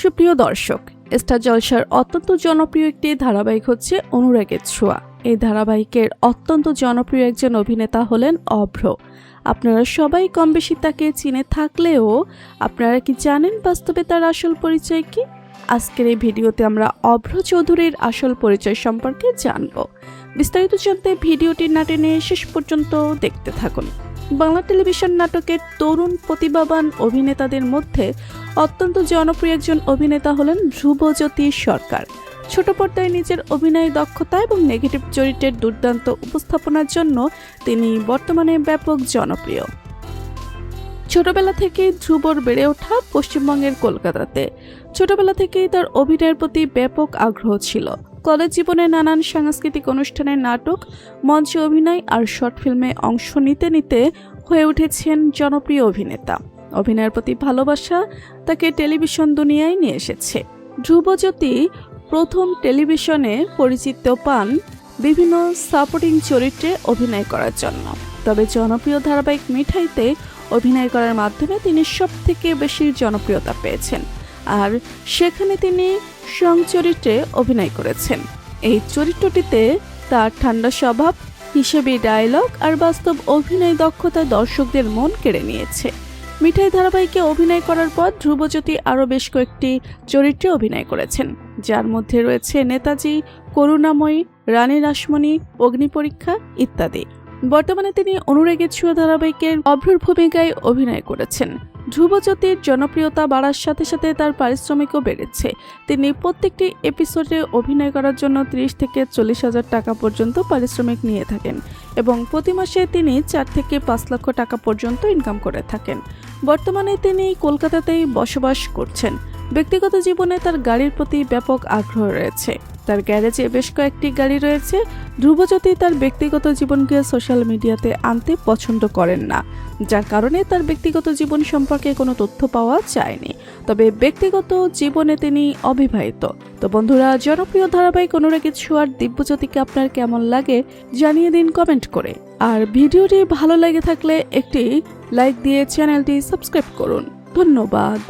সুপ্রিয় দর্শক, স্টার জলসার অত্যন্ত জনপ্রিয় একটি ধারাবাহিক হচ্ছে অনুরাগের ছোঁয়া। এই ধারাবাহিকের অত্যন্ত জনপ্রিয় একজন অভিনেতা হলেন অভ্র। আপনারা সবাই কম বেশি তাকে চিনে থাকলেও আপনারা কি জানেন বাস্তবে তার আসল পরিচয় কি? আজকের এই ভিডিওতে আমরা অভ্র চৌধুরীর আসল পরিচয় সম্পর্কে জানব। বিস্তারিত জানতে ভিডিওটি না টেনে শেষ পর্যন্ত দেখতে থাকুন। বাংলা টেলিভিশন নাটকের তরুণ প্রতিভাবান অভিনেতাদের মধ্যে অত্যন্ত জনপ্রিয় একজন অভিনেতা হলেন ধ্রুবজ্যোতি সরকার। ছোট পর্দায় নিজের অভিনয় দক্ষতা এবং নেগেটিভ চরিত্রের দুর্দান্ত উপস্থাপনার জন্য তিনি বর্তমানে ব্যাপক জনপ্রিয়। ছোটবেলা থেকেই ধ্রুবর বেড়ে ওঠা পশ্চিমবঙ্গের কলকাতাতে। ছোটবেলা থেকেই তার অভিনয়ের প্রতি ব্যাপক আগ্রহ ছিল। কলেজ জীবনে নানান সাংস্কৃতিক অনুষ্ঠানে নাটক, মঞ্চে অভিনয় আর শর্ট ফিল্মে অংশ নিতে নিতে হয়ে উঠেছেন জনপ্রিয় অভিনেতা। অভিনয়ের প্রতি ভালোবাসা তাকে টেলিভিশন দুনিয়ায় নিয়ে এসেছে। ধ্রুবজ্যোতি প্রথম টেলিভিশনে পরিচিত পান বিভিন্ন সাপোর্টিং চরিত্রে অভিনয় করার জন্য। তবে জনপ্রিয় ধারাবাহিক মিঠাইতে অভিনয় করার মাধ্যমে তিনি সব থেকে বেশি জনপ্রিয়তা পেয়েছেন। আর সেখানে তিনি সং চরিত্রে অভিনয় করেছেন। এই চরিত্রটিতে তার ঠান্ডা স্বভাব, হিসেবে ডায়লগ আর বাস্তব অভিনয় দক্ষতা দর্শকদের মন কেড়ে নিয়েছে। মিঠাই ধারাবাহিকে অভিনয় করার পর ধ্রুবজ্যোতি আরও বেশ কয়েকটি চরিত্রে অভিনয় করেছেন। যার মধ্যে রয়েছে নেতাজি, করুণাময়ী, রানী রাসমণি অগ্নিপরীক্ষা ইত্যাদি। বর্তমানে তিনি অনুরাগের ছোঁয়া ধারাবাহিকের অভ্রর ভূমিকায় অভিনয় করেছেন। ধ্রুবজ্যোতির জনপ্রিয়তা বাড়ার সাথে সাথে তার পারিশ্রমিকও বেড়েছে। তিনি প্রত্যেকটি এপিসোডে অভিনয় করার জন্য ত্রিশ থেকে চল্লিশ হাজার টাকা পর্যন্ত পারিশ্রমিক নিয়ে থাকেন এবং প্রতি মাসে তিনি চার থেকে পাঁচ লক্ষ টাকা পর্যন্ত ইনকাম করে থাকেন। বর্তমানে তিনি কলকাতাতেই বসবাস করছেন। ব্যক্তিগত জীবনে তার গাড়ির প্রতি ব্যাপক আগ্রহ রয়েছে। তার গ্যারেজে বেশ কয়েকটি গাড়ি রয়েছে। ধ্রুবজ্যোতি তার ব্যক্তিগত জীবনকে সোশ্যাল মিডিয়াতে আনতে পছন্দ করেন না, যার কারণে তার ব্যক্তিগত জীবন সম্পর্কে কোনো তথ্য পাওয়া যায়নি। তবে ব্যক্তিগত জীবনে তিনি অবিবাহিত। তো বন্ধুরা, জনপ্রিয় ধারাবাহিক অনুরাগীর ছোঁয়ার দিব্যজ্যোতিকে আপনার কেমন লাগে জানিয়ে দিন কমেন্ট করে। আর ভিডিওটি ভালো লেগে থাকলে একটি লাইক দিয়ে চ্যানেলটি সাবস্ক্রাইব করুন। ধন্যবাদ।